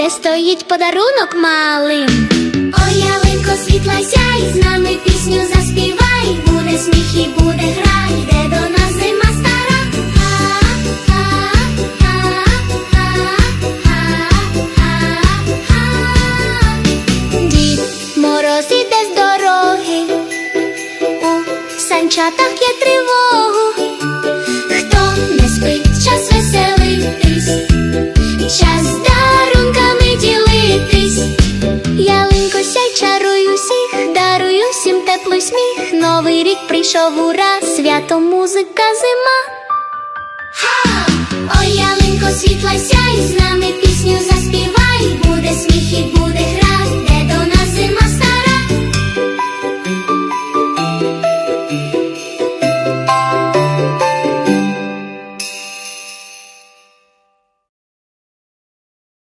де стоїть подарунок малим. Ой, ялинко, світла сяй, з нами пісню заспівай, буде сміх і буде гра, йде до нас зима стара. Дід мороз іде з дороги, у санчатах є тривогу. Хто не спить, час веселитись, всім теплий сміх. Новий рік прийшов ура, свято, музика, зима. Ой, ялинко, світла сяй, з нами пісню